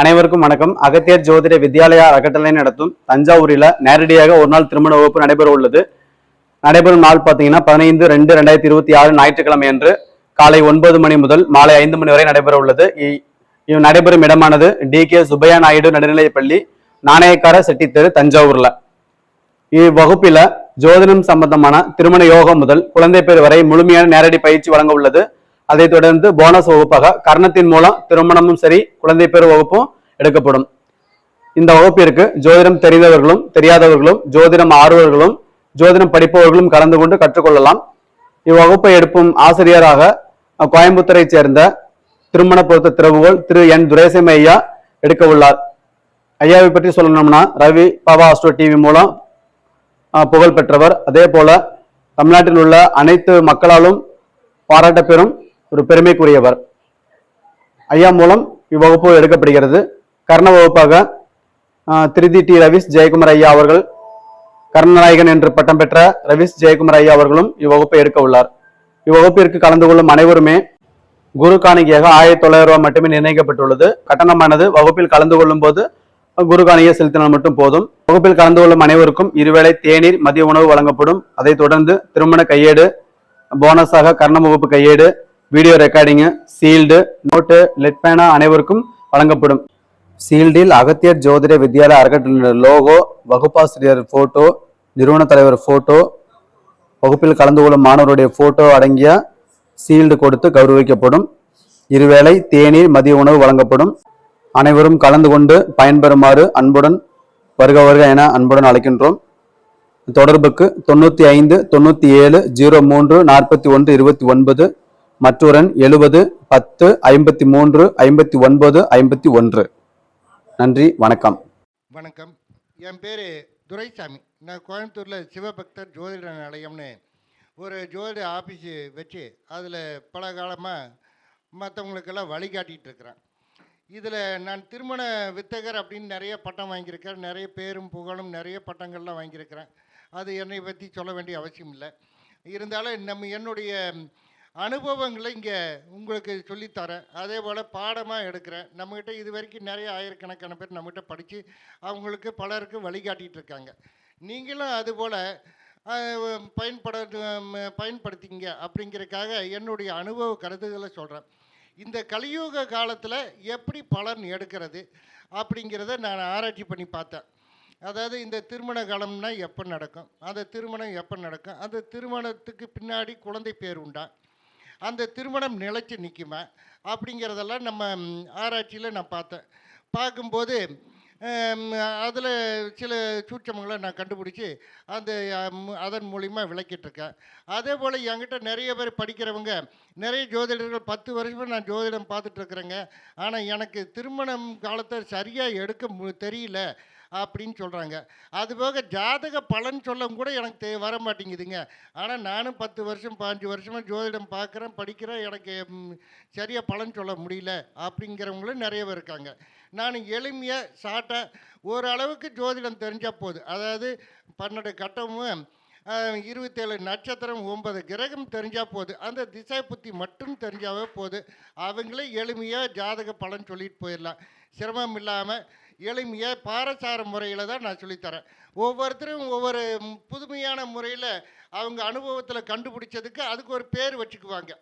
அனைவருக்கும் வணக்கம். அகத்தியர் ஜோதிட வித்யாலயா அறக்கட்டளை நடத்தும் தஞ்சாவூரில் நேரடியாக ஒரு நாள் திருமண வகுப்பு நடைபெற உள்ளது. நடைபெறும் நாள் பார்த்தீங்கன்னா பதினைந்து ரெண்டு ரெண்டாயிரத்தி இருபத்தி ஆறு ஞாயிற்றுக்கிழமை அன்று காலை ஒன்பது மணி முதல் மாலை ஐந்து மணி வரை நடைபெற உள்ளது. இவ் நடைபெறும் இடமானது டி கே சுப்பையா நாயுடு நடுநிலைப்பள்ளி நாணயக்கார செட்டித்தெரு தஞ்சாவூர்ல. இவ்வகுப்பில ஜோதிடம் சம்பந்தமான திருமண யோகம் முதல் குழந்தை பேர் வரை முழுமையான நேரடி பயிற்சி வழங்க உள்ளது. அதைத் தொடர்ந்து போனஸ் வகுப்பாக கர்ணத்தின் மூலம் திருமணமும் சரி குழந்தை பேர் வகுப்பும் எடுக்கப்படும். இந்த வகுப்பிற்கு ஜோதிடம் தெரிந்தவர்களும் தெரியாதவர்களும் ஜோதிடம் ஆர்வர்களும் ஜோதிடம் படிப்பவர்களும் கலந்து கொண்டு கற்றுக்கொள்ளலாம். இவ்வகுப்பை எடுப்பும் ஆசிரியராக கோயம்புத்தூரை கோயம்புத்தூரைச் சேர்ந்த திருமண பொருத்த திறவுகோல் திரு. என். துரைசம் ஐயா எடுக்க உள்ளார். ஐயாவை பற்றி சொல்லணும்னா ரவி பாபா அஸ்ட்ரோ டிவி மூலம் புகழ் பெற்றவர். அதே போல தமிழ்நாட்டில் உள்ள அனைத்து மக்களாலும் பாராட்ட பெறும் ஒரு பெருமைக்குரியவர். ஐயா மூலம் இவ்வகுப்பு எடுக்கப்படுகிறது. கர்ண வகுப்பாக திருதி டி ரவிஸ் ஜெயக்குமார் ஐயா அவர்கள் கர்ணநாயகன் என்று பட்டம் பெற்ற ரவிஸ் ஜெயக்குமார் ஐயா அவர்களும் இவ்வகுப்பை எடுக்க உள்ளார். இவ்வகுப்பிற்கு கலந்து கொள்ளும் அனைவருமே குரு காணிக்கையாக ஆயிரத்தி தொள்ளாயிரம் ரூபாய் மட்டுமே நிர்ணயிக்கப்பட்டுள்ளது. கட்டணமானது வகுப்பில் கலந்து கொள்ளும் போது குரு காணியை செலுத்தினால் மட்டும் போதும். வகுப்பில் கலந்து கொள்ளும் அனைவருக்கும் இருவேளை தேநீர் மதிய உணவு வழங்கப்படும். அதைத் தொடர்ந்து திருமண கையேடு போனஸாக கர்ண வகுப்பு கையேடு வீடியோ ரெக்கார்டிங்கு சீல்டு நோட்டு லெட் பேனா அனைவருக்கும் வழங்கப்படும். சீல்டில் அகத்தியர் ஜோதிட வித்யாலய அறக்கட்டளையின் லோகோ வகுப்பாசிரியர் போட்டோ நிறுவன தலைவர் போட்டோ வகுப்பில் கலந்து கொள்ளும் மாணவருடைய போட்டோ அடங்கிய சீல்டு கொடுத்து கௌரவிக்கப்படும். இருவேளை தேநீர் மதிய உணவு வழங்கப்படும். அனைவரும் கலந்து கொண்டு பயன்பெறுமாறு அன்புடன் வருக வருக என அன்புடன் அழைக்கின்றோம். தொடர்புக்கு தொண்ணூத்தி ஐந்து தொண்ணூத்தி ஏழு ஜீரோ மூன்று நாற்பத்தி ஒன்று இருபத்தி ஒன்பது மற்றொரு எழுபது பத்து ஐம்பத்தி மூன்று ஐம்பத்தி ஒன்பது ஐம்பத்தி ஒன்று. நன்றி வணக்கம். வணக்கம். என் பேர் துரைசாமி. நான் கோயம்புத்தூரில் சிவபக்தர் ஜோதிட நிலையம்னு ஒரு ஜோதிட ஆஃபீஸு வச்சு அதில் பல காலமாக மற்றவங்களுக்கெல்லாம் வழிகாட்டிகிட்டு இருக்கிறேன் இதில் நான் திருமண வித்தகர் அப்படின்னு நிறைய பட்டம் வாங்கியிருக்கேன். நிறைய பேரும் புகழும் நிறைய பட்டங்கள்லாம் வாங்கியிருக்கிறேன். அது என்னை பற்றி சொல்ல வேண்டிய அவசியம் இல்லை. இருந்தாலும் நம்ம என்னுடைய அனுபவங்களை இங்கே உங்களுக்கு சொல்லித்தரேன். அதே போல் பாடமாக எடுக்கிறேன். நம்மக்கிட்ட இது வரைக்கும் நிறைய ஆயிரக்கணக்கான பேர் நம்மகிட்ட படித்து அவங்களுக்கு பலருக்கு வழிகாட்டிகிட்டு இருக்காங்க. நீங்களும் அதுபோல் பயன்பட பயன்படுத்திங்க அப்படிங்கிறதுக்காக என்னுடைய அனுபவ கருத்துக்களை சொல்கிறேன் இந்த கலியுக காலத்தில் எப்படி பலன் எடுக்கிறது அப்படிங்கிறத நான் ஆராய்ச்சி பண்ணி பார்த்தேன். அதாவது இந்த திருமண காலம்னா எப்போ நடக்கும்? அந்த திருமணம் எப்போ நடக்கும்? அந்த திருமணத்துக்கு பின்னாடி குழந்தை பேர் உண்டா? அந்த திருமணம் நிலைச்சு நிற்குமா அப்படிங்கிறதெல்லாம் நம்ம ஆராய்ச்சியில் நான் பார்த்தேன். பார்க்கும்போது அதில் சில சூட்சமங்களை நான் கண்டுபிடிச்சி அந்த அதன் மூலிமா விளக்கிட்டுருக்கேன். அதே போல் என்கிட்ட நிறைய பேர் படிக்கிறவங்க நிறைய ஜோதிடர்கள் பத்து வருஷமாக நான் ஜோதிடம் பார்த்துட்ருக்குறேங்க ஆனால் எனக்கு திருமணம் காலத்தை சரியாக எடுக்க மு தெரியல. அப்படின்னு சொல்கிறாங்க அதுபோக ஜாதக பலன் சொல்லவும் கூட எனக்கு தெ வர மாட்டேங்குதுங்க. ஆனால் நானும் பத்து வருஷம் பாஞ்சு வருஷமாக ஜோதிடம் பார்க்குறேன் படிக்கிறேன் எனக்கு சரியாக பலன் சொல்ல முடியல அப்படிங்கிறவங்களும் நிறைய பேர் இருக்காங்க. நான் எளிமையாக சாட்டை ஓரளவுக்கு ஜோதிடம் தெரிஞ்சால் போதும். அதாவது பன்னெண்டு கட்டமும் இருபத்தேழு நட்சத்திரம் ஒன்பது கிரகம் தெரிஞ்சால் போதும். அந்த திசை புத்தி மட்டும் தெரிஞ்சாவே போதும். அவங்களே எளிமையாக ஜாதக பலன் சொல்லிட்டு போயிடலாம். சிரமம் இல்லாமல் எளிமையாக பாரசார முறையில் தான் நான் சொல்லித்தரேன். ஒவ்வொருத்தரும் ஒவ்வொரு புதுமையான முறையில் அவங்க அனுபவத்தில் கண்டுபிடிச்சதுக்கு அதுக்கு ஒரு பேர் வச்சுக்குவாங்க.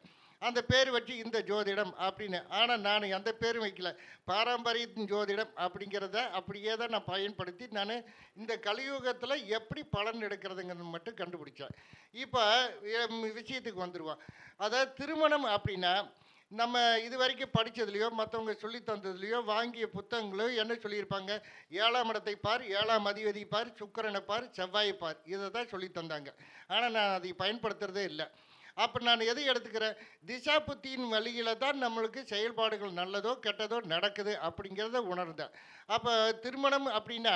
அந்த பேர் வச்சு இந்த ஜோதிடம் அப்படின்னு. ஆனால் நான் எந்த பேரும் வைக்கல. பாரம்பரிய ஜோதிடம் அப்படிங்கிறத அப்படியே தான் நான் பயன்படுத்தி நான் இந்த கலியுகத்தில் எப்படி பலன் எடுக்கிறதுங்கிறது மட்டும் கண்டுபிடிச்சேன். இப்போ விஷயத்துக்கு வந்துடுவோம் அதாவது திருமணம் அப்படின்னா நம்ம இது வரைக்கும் படித்ததுலையோ மற்றவங்க சொல்லி தந்ததுலையோ வாங்கிய புத்தகங்களோ என்ன சொல்லியிருப்பாங்க? ஏழாம் இடத்தை பார் ஏழாம் அதிபதி பார் சுக்கரனை பார் செவ்வாயை பார். இதை தான் சொல்லி தந்தாங்க. ஆனால் நான் அதை பயன்படுத்துகிறதே இல்லை. அப்போ நான் எதை எடுத்துக்கிறேன்? திசா புத்தியின் வழியில் தான் நம்மளுக்கு செயல்பாடுகள் நல்லதோ கெட்டதோ நடக்குது அப்படிங்கிறத உணர்ந்தேன். அப்போ திருமணம் அப்படின்னா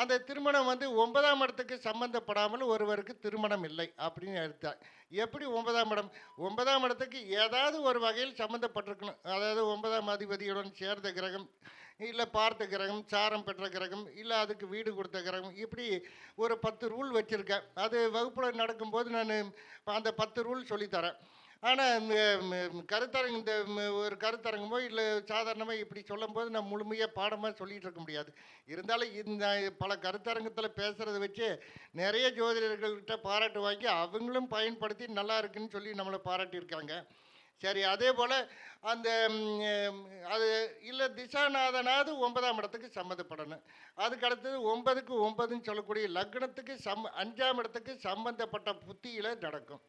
அந்த திருமணம் வந்து ஒன்பதாம் இடத்துக்கு சம்பந்தப்படாமல் ஒருவருக்கு திருமணம் இல்லை அப்படின்னு எடுத்தார். எப்படி ஒன்பதாம் இடம்? ஒன்பதாம் இடத்துக்கு ஏதாவது ஒரு வகையில் சம்மந்தப்பட்டிருக்கணும் அதாவது ஒன்பதாம் அதிபதியுடன் சேர்ந்த கிரகம் இல்லை பார்த்த கிரகம் சாரம் பெற்ற கிரகம் இல்லை அதுக்கு வீடு கொடுத்த கிரகம் இப்படி ஒரு பத்து ரூல் வச்சுருக்கேன். அது வகுப்பில் நடக்கும்போது நான் அந்த பத்து ரூல் சொல்லித்தரேன். ஆனால் கருத்தரங்கு இந்த ஒரு கருத்தரங்கமோ இல்லை சாதாரணமாக இப்படி சொல்லும்போது நான் முழுமையாக பாடமாக சொல்லிகிட்டு இருக்க முடியாது. இருந்தாலும் இந்த பல கருத்தரங்கத்தில் பேசுகிறத வச்சு நிறைய ஜோதிடர்கள்கிட்ட பாராட்டு வாங்கி அவங்களும் பயன்படுத்தி நல்லா இருக்குன்னு சொல்லி நம்மளை பாராட்டியிருக்காங்க சரி அதே போல் அந்த அது இல்லை திசாநாதனாவது ஒன்பதாம் இடத்துக்கு சம்மந்தப்படணும். அதுக்கு அடுத்தது ஒன்பதுக்கு ஒன்பதுன்னு சொல்லக்கூடிய லக்னத்துக்கு சம் அஞ்சாம் இடத்துக்கு சம்மந்தப்பட்ட புத்தியில் நடக்கும்.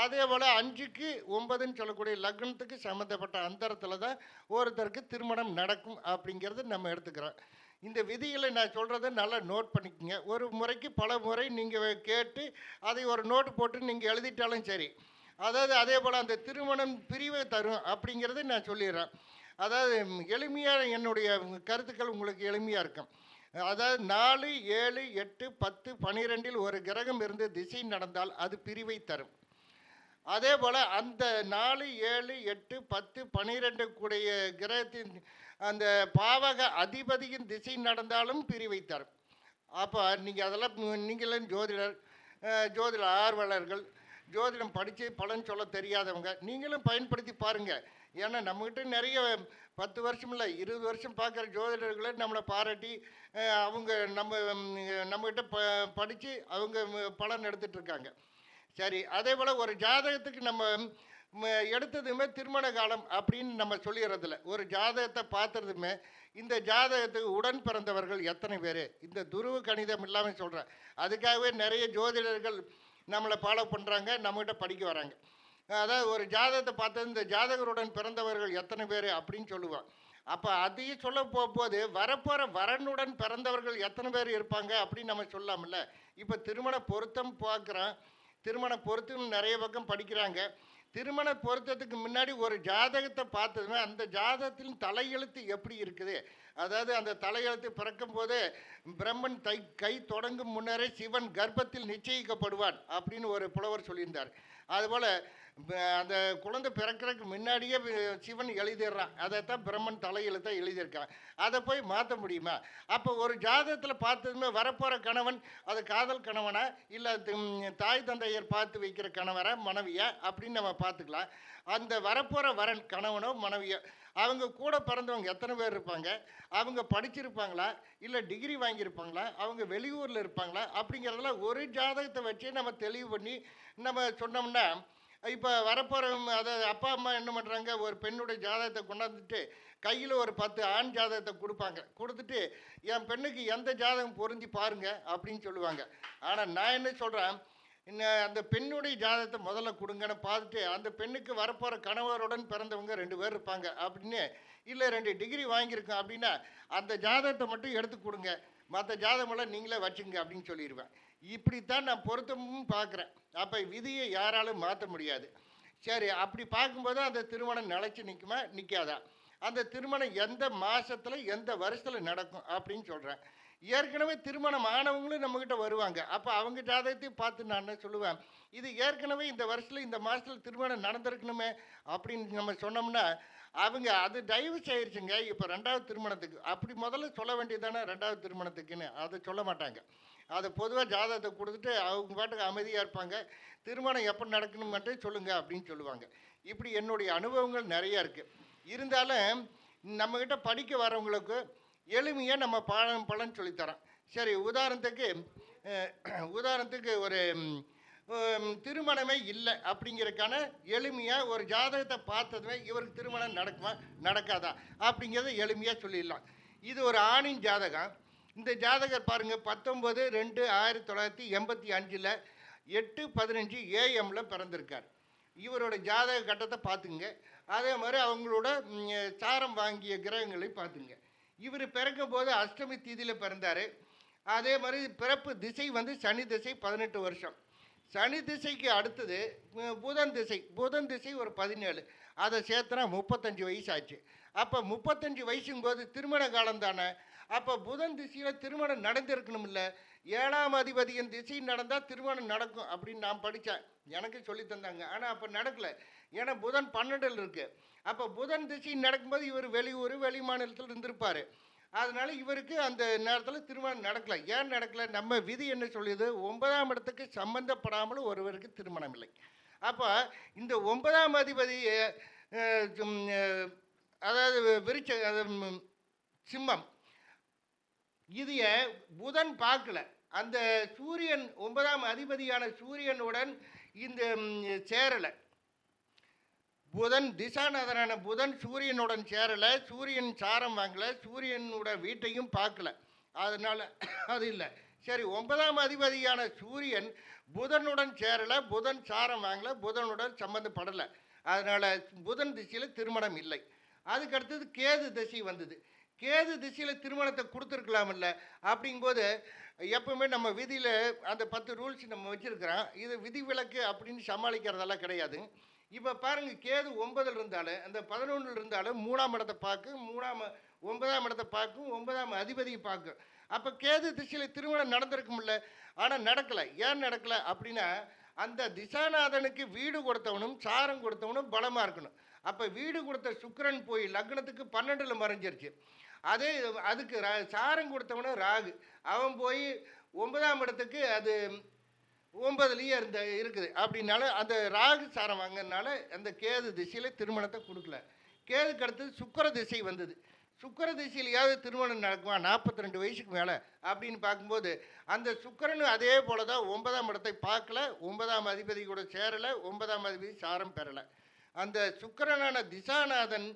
அதே போல் அஞ்சுக்கு ஒன்பதுன்னு சொல்லக்கூடிய லக்னத்துக்கு சம்மந்தப்பட்ட அந்தரத்தில் தான் ஒருத்தருக்கு திருமணம் நடக்கும் அப்படிங்கிறத நம்ம எடுத்துக்கிறோம். இந்த விதிகளை நான் சொல்கிறத நல்லா நோட் பண்ணிக்கோங்க. ஒரு முறைக்கு பல முறை நீங்கள் கேட்டு அதை ஒரு நோட்டு போட்டு நீங்கள் எழுதிட்டாலும் சரி. அதாவது அதே போல் அந்த திருமணம் பிரிவை தரும் அப்படிங்கிறத நான் சொல்லிடுறேன். அதாவது எளிமையாக என்னுடைய கருத்துக்கள் உங்களுக்கு எளிமையாக இருக்கும். அதாவது நாலு ஏழு எட்டு பத்து பனிரெண்டில் ஒரு கிரகம் இருந்து திசை நடந்தால் அது பிரிவை தரும். அதே போல் அந்த நாலு ஏழு எட்டு பத்து பனிரெண்டு கூடிய கிரகத்தின் அந்த பாவக அதிபதியின் திசை நடந்தாலும் பிரிவை தரும் அப்போ நீங்கள் அதெல்லாம் நீங்களும் ஜோதிடர் ஜோதிட ஆர்வலர்கள் ஜோதிடம் படித்து பலன் சொல்ல தெரியாதவங்க நீங்களும் பயன்படுத்தி பாருங்கள் ஏன்னா நம்மக்கிட்ட நிறைய பத்து வருஷம் இல்லை இருபது வருஷம் பார்க்குற ஜோதிடர்களை நம்மளை பாராட்டி அவங்க நம்ம நம்மக்கிட்ட ப படித்து அவங்க பலன் எடுத்துகிட்ருக்காங்க சரி அதே போல் ஒரு ஜாதகத்துக்கு நம்ம எடுத்ததுமே திருமண காலம் அப்படின்னு நம்ம சொல்லிடுறதில்ல ஒரு ஜாதகத்தை பார்த்ததுமே இந்த ஜாதகத்துக்கு உடன் பிறந்தவர்கள் எத்தனை பேர்? இந்த துருவ கணிதம் இல்லாமல் சொல்கிறேன் அதுக்காகவே நிறைய ஜோதிடர்கள் நம்மளை ஃபாலோ பண்ணுறாங்க நம்மகிட்ட படிக்க வராங்க. அதாவது ஒரு ஜாதகத்தை பார்த்தது இந்த ஜாதகருடன் பிறந்தவர்கள் எத்தனை பேர் அப்படின்னு சொல்லுவான் அப்போ அதையும் சொல்ல போகும்போது வரப்போகிற வரனுடன் பிறந்தவர்கள் எத்தனை பேர் இருப்பாங்க அப்படின்னு நம்ம சொல்லலாம்ல இப்போ திருமண பொருத்தம் பார்க்குறோம் திருமண பொருத்தம் நிறைய பக்கம் படிக்கிறாங்க. திருமண பொருத்தத்துக்கு முன்னாடி ஒரு ஜாதகத்தை பார்த்ததுமே அந்த ஜாதகத்தின் தலையெழுத்து எப்படி இருக்குது? அதாவது அந்த தலையெழுத்து பிறக்கும் போது பிரம்மன் தை கை தொடங்கும் முன்னரே சிவன் கர்ப்பத்தில் நிச்சயிக்கப்படுவான் அப்படின்னு ஒரு புலவர் சொல்லியிருந்தார். அதுபோல் அந்த குழந்தை பிறக்கிறதுக்கு முன்னாடியே சிவன் எழுதிடுறான். அதைத்தான் பிரம்மன் தலையில் தான் எழுதியிருக்கான். அதை போய் மாற்ற முடியுமா? அப்போ ஒரு ஜாதகத்தில் பார்த்ததுமே வரப்போகிற கணவன் அது காதல் கணவனா? இல்லை தாய் தந்தையர் பார்த்து வைக்கிற கணவரா? மனைவியா? அப்படின்னு நம்ம பார்த்துக்கலாம். அந்த வரப்போகிற வரன் கணவனோ மனைவியோ அவங்க கூட பிறந்தவங்க எத்தனை பேர் இருப்பாங்க? அவங்க படிச்சிருப்பாங்களா? இல்லை டிகிரி வாங்கியிருப்பாங்களா? அவங்க வெளியூரில் இருப்பாங்களா? அப்படிங்கிறதெல்லாம் ஒரு ஜாதகத்தை வச்சே நம்ம தெளிவு பண்ணி நம்ம சொன்னோம்னா இப்போ வரப்போகிறவங்க அதாவது அப்பா அம்மா என்ன பண்ணுறாங்க ஒரு பெண்ணுடைய ஜாதகத்தை கொண்டாந்துட்டு கையில் ஒரு பத்து ஆண் ஜாதகத்தை கொடுப்பாங்க. கொடுத்துட்டு என் பெண்ணுக்கு எந்த ஜாதகம் பொருந்தி பாருங்க அப்படின்னு சொல்லுவாங்க. ஆனால் நான் என்ன சொல்கிறேன் இன்ன- அந்த பெண்ணுடைய ஜாதகத்தை முதல்ல கொடுங்கன்னு பார்த்துட்டு அந்த பெண்ணுக்கு வரப்போகிற கணவருடன் பிறந்தவங்க ரெண்டு பேர் இருப்பாங்க அப்படின்னு இல்லை ரெண்டு டிகிரி வாங்கியிருக்கோம் அப்படின்னா அந்த ஜாதகத்தை மட்டும் எடுத்து கொடுங்க. மற்ற ஜாதகமெல்லாம் நீங்களே வச்சுங்க அப்படின்னு சொல்லிடுவேன். இப்படித்தான் நான் பொருத்தமும் பார்க்குறேன். அப்போ விதியை யாராலும் மாற்ற முடியாது. சரி அப்படி பார்க்கும்போது அந்த திருமணம் நிலச்சி நிற்குமா நிற்காதா அந்த திருமணம் எந்த மாதத்தில் எந்த வருஷத்தில் நடக்கும் அப்படின்னு சொல்கிறேன் ஏற்கனவே திருமணம் ஆனவங்களும் நம்மக்கிட்ட வருவாங்க. அப்போ அவங்க ஜாதகத்தையும் பார்த்து நான் சொல்லுவேன்? இது ஏற்கனவே இந்த வருஷத்தில் இந்த மாதத்தில் திருமணம் நடந்திருக்கணுமே அப்படின்னு நம்ம சொன்னோம்னா அவங்க அது டைவ் ஆயிடுச்சுங்க இப்போ ரெண்டாவது திருமணத்துக்கு அப்படி முதல்ல சொல்ல வேண்டியதானே ரெண்டாவது திருமணத்துக்குன்னு? அதை சொல்ல மாட்டாங்க. அதை பொதுவாக ஜாதகத்தை கொடுத்துட்டு அவங்க பாட்டுக்கு அமைதியாக இருப்பாங்க. திருமணம் எப்போ நடக்கணும் மட்டும் சொல்லுங்கள் அப்படின்னு சொல்லுவாங்க. இப்படி என்னுடைய அனுபவங்கள் நிறையா இருக்குது இருந்தாலும் நம்மக்கிட்ட படிக்க வரவங்களுக்கு எளிமையாக நம்ம பலன் பலன் சொல்லித்தரோம் சரி உதாரணத்துக்கு உதாரணத்துக்கு ஒரு திருமணமே இல்லை அப்படிங்கிறதுக்கான எளிமையாக ஒரு ஜாதகத்தை பார்த்ததுமே இவருக்கு திருமணம் நடக்குமா நடக்காதா அப்படிங்கிறத எளிமையாக சொல்லிடலாம். இது ஒரு ஆணின் ஜாதகம். இந்த ஜாதகர் பாருங்கள் பத்தொம்பது ரெண்டு ஆயிரத்தி தொள்ளாயிரத்தி எண்பத்தி அஞ்சில் எட்டு பதினஞ்சு ஏஎம்மில் பிறந்திருக்கார். இவரோட ஜாதக கட்டத்தை பார்த்துங்க. அதே மாதிரி அவங்களோட சாரம் வாங்கிய கிரகங்களை பார்த்துங்க. இவர் பிறக்கும் போது அஷ்டமி தீதியில் பிறந்தார். அதே மாதிரி பிறப்பு திசை வந்து சனி திசை பதினெட்டு வருஷம். சனி திசைக்கு அடுத்தது புதன் திசை. புதன் திசை ஒரு பதினேழு. அதை சேர்த்துனா முப்பத்தஞ்சு வயசு ஆச்சு அப்போ முப்பத்தஞ்சு வயசுங்கும்போது திருமண காலம் தானே? அப்போ புதன் திசையில் திருமணம் நடந்திருக்கணும்ல. ஏழாம் அதிபதியின் திசை நடந்தால் திருமணம் நடக்கும் அப்படின்னு நான் படித்தேன் எனக்கு சொல்லி தந்தாங்க. ஆனால் அப்போ நடக்கலை. ஏன்னா புதன் பன்னெண்டில் இருக்குது அப்போ புதன் திசை நடக்கும்போது இவர் வெளியூர் வெளி மாநிலத்தில் இருந்திருப்பார். அதனால இவருக்கு அந்த நேரத்தில் திருமணம் நடக்கலை. ஏன் நடக்கலை? நம்ம விதி என்ன சொல்லியது ஒன்பதாம் இடத்துக்கு சம்பந்தப்படாமல் ஒருவருக்கு திருமணம் இல்லை. அப்போ இந்த ஒன்பதாம் அதிபதி அதாவது விருச்ச சிம்மம் இதைய புதன் பார்க்கல. அந்த சூரியன் ஒன்பதாம் அதிபதியான சூரியனுடன் இந்த சேரலை. புதன் திசாநாதனான புதன் சூரியனுடன் சேரலை சூரியன் சாரம் வாங்கல சூரியனோட வீட்டையும் பார்க்கல. அதனால் அது இல்லை. சரி ஒன்பதாம் அதிபதியான சூரியன் புதனுடன் சேரலை புதன் சாரம் வாங்கலை புதனுடன் சம்மந்தப்படலை அதனால் புதன் திசையில் திருமணம் இல்லை. அதுக்கு அடுத்தது கேது திசை வந்தது. கேது திசையில் திருமணத்தை கொடுத்துருக்கலாமில்ல. அப்படிங்கும்போது எப்பவுமே நம்ம விதியில் அந்த பத்து ரூல்ஸ் நம்ம வச்சுருக்கிறோம். இது விதிவிலக்கு அப்படின்னு சமாளிக்கிறதெல்லாம் கிடையாது. இப்போ பாருங்கள் கேது ஒன்பதில் இருந்தாலும் அந்த பதினொன்றில் இருந்தாலும் மூணாம் இடத்தை பார்க்கும் மூணாம் ஒன்பதாம் இடத்தை பார்க்கும் ஒன்பதாம் அதிபதியை பார்க்கும் அப்போ கேது திசையில் திருமணம் நடந்திருக்கும்ல ஆனால் நடக்கலை. ஏன் நடக்கலை அப்படின்னா அந்த திசாநாதனுக்கு வீடு கொடுத்தவனும் சாரம் கொடுத்தவனும் பலமாக இருக்கணும். அப்போ வீடு கொடுத்த சுக்கரன் போய் லக்னத்துக்கு பன்னெண்டில் மறைஞ்சிருச்சு. அதே அதுக்கு ரா- சாரம் கொடுத்தவனும் ராகு. அவன் போய் ஒன்பதாம் இடத்துக்கு அது ஒன்பதுலேயே இருந்த இருக்குது. அப்படின்னால அந்த ராகு சாரம் வாங்கினால அந்த கேது திசையில் திருமணத்தை கொடுக்கல. கேதுக்கு அடுத்தது சுக்கர திசை வந்தது. சுக்கிர திசையிலையாவது திருமணம் நடக்குமா? நாற்பத்தி ரெண்டு வயசுக்கு மேலே அப்படின்னு பார்க்கும்போது அந்த சுக்கிரன் அதே போல தான் ஒன்பதாம் இடத்தை பார்க்கல ஒன்பதாம் அதிபதி கூட சேரலை ஒன்பதாம் அதிபதி சாரம் பெறலை. அந்த சுக்கரனான திசாநாதன்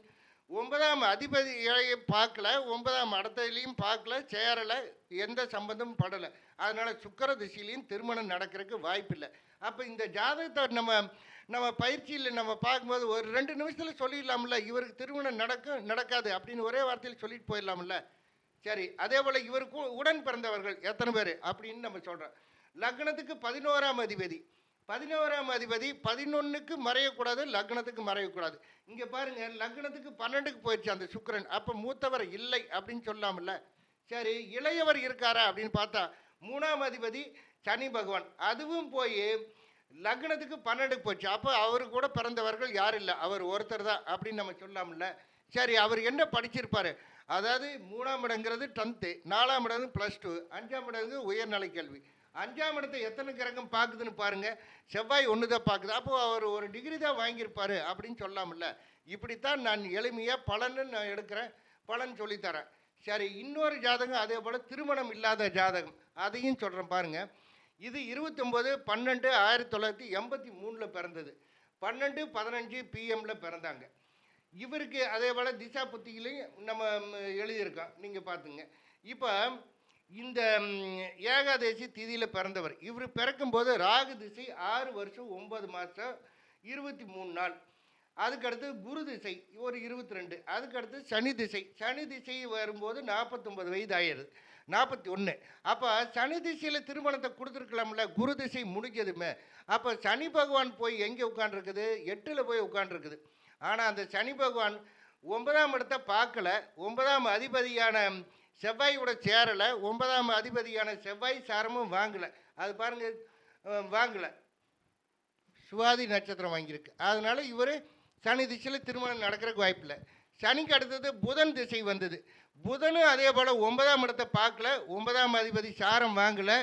ஒன்பதாம் அதிபதியையும் பார்க்கல ஒன்பதாம் இடத்துலையும் பார்க்கல சேரலை எந்த சம்பந்தமும் படலை. அதனால் சுக்கர திசையிலையும் திருமணம் நடக்கிறதுக்கு வாய்ப்பில்லை அப்போ இந்த ஜாதகத்தை நம்ம நம்ம பயிற்சியில் நம்ம பார்க்கும்போது ஒரு ரெண்டு நிமிஷத்தில் சொல்லிடலாம்ல இவருக்கு திருமணம் நடக்கும் நடக்காது அப்படின்னு ஒரே வார்த்தையில் சொல்லிட்டு போயிடலாம்ல. சரி அதே போல் இவருக்கு உடன் பிறந்தவர்கள் எத்தனை பேர் அப்படின்னு நம்ம சொல்கிறோம் லக்னத்துக்கு பதினோராம் அதிபதி. பதினோராம் அதிபதி பதினொன்றுக்கு மறையக்கூடாது லக்னத்துக்கு மறையக்கூடாது. இங்கே பாருங்கள் லக்னத்துக்கு பன்னெண்டுக்கு போயிடுச்சு அந்த சுக்கரன். அப்போ மூத்தவர் இல்லை அப்படின்னு சொல்லாமல்ல. சரி இளையவர் இருக்காரா அப்படின்னு பார்த்தா மூணாம் அதிபதி சனி பகவான். அதுவும் போய் லக்னத்துக்கு பன்னெண்டுக்கு போச்சு. அப்போ அவரு கூட பிறந்தவர்கள் யாரும் இல்லை. அவர் ஒருத்தர் தான் அப்படின்னு நம்ம சொல்லாமல்ல. சரி அவர் என்ன படிச்சிருப்பார்? அதாவது மூணாம் இடங்கிறது டென்த்து நாலாம் இடம் ப்ளஸ் டூ அஞ்சாம் இடங்கு உயர்நிலை கல்வி. அஞ்சாம் இடத்தை எத்தனை கிரகம் பார்க்குதுன்னு பாருங்க. செவ்வாய் ஒன்று தான் பார்க்குது அப்போது அவர் ஒரு டிகிரி தான் வாங்கியிருப்பார் அப்படின்னு சொல்லாமல்ல. இப்படித்தான் நான் எளிமையாக பலன்னு நான் எடுக்கிறேன். பலன் சொல்லித்தரேன். சரி இன்னொரு ஜாதகம் அதே போல் திருமணம் இல்லாத ஜாதகம். அதையும் சொல்கிறேன் பாருங்க. இது இருபத்தொம்போது பன்னெண்டு ஆயிரத்தி தொள்ளாயிரத்தி எண்பத்தி மூணில் பிறந்தது. பன்னெண்டு பதினஞ்சு பிஎம்மில் பிறந்தாங்க. இவருக்கு அதே போல் திசா புத்தியிலையும் நம்ம எழுதியிருக்கோம். நீங்கள் பார்த்துங்க. இப்போ இந்த ஏகாதசி திதியில் பிறந்தவர். இவர் பிறக்கும்போது ராகு திசை ஆறு வருஷம் ஒம்பது மாதம் இருபத்தி மூணு நாள். அதுக்கடுத்து குரு திசை ஒரு இருபத்தி ரெண்டு. அதுக்கடுத்து சனி திசை. சனி திசை வரும்போது நாற்பத்தொம்பது வயது ஆயிடுது. நாற்பத்தி ஒன்று அப்போ சனி திசையில் திருமணத்தை கொடுத்துருக்கலாம்ல குரு திசை முடிஞ்சதுமே. அப்போ சனி பகவான் போய் எங்கே உட்காண்டிருக்குது எட்டில் போய் உட்காண்டிருக்குது ஆனால் அந்த சனி பகவான் ஒன்பதாம் இடத்தை பார்க்கல. ஒன்பதாம் அதிபதியான செவ்வாயோட சேரலை. ஒன்பதாம் அதிபதியான செவ்வாய் சாரமும் வாங்கலை. அது பாருங்கள் வாங்கலை. சுவாதி நட்சத்திரம் வாங்கியிருக்கு. அதனால் இவர் சனி திசையில் திருமணம் நடக்கிறதுக்கு வாய்ப்பில்லை. சனிக்கு அடுத்தது புதன் திசை வந்தது. புதனும் அதே போல் ஒன்பதாம் இடத்தை பார்க்கல ஒன்பதாம் அதிபதி சாரம் வாங்கலை.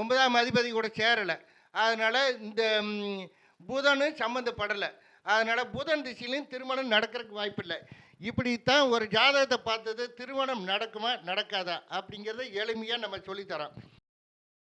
ஒன்பதாம் அதிபதி கூட சேரலை. அதனால் இந்த புதனும் சம்மந்தப்படலை அதனால் புதன் திசையிலையும் திருமணம் நடக்கிறதுக்கு வாய்ப்பில்லை. இப்படித்தான் ஒரு ஜாதகத்தை பார்த்தது திருமணம் நடக்குமா நடக்காதா அப்படிங்கிறத எளிமையாக நம்ம சொல்லித்தரோம்.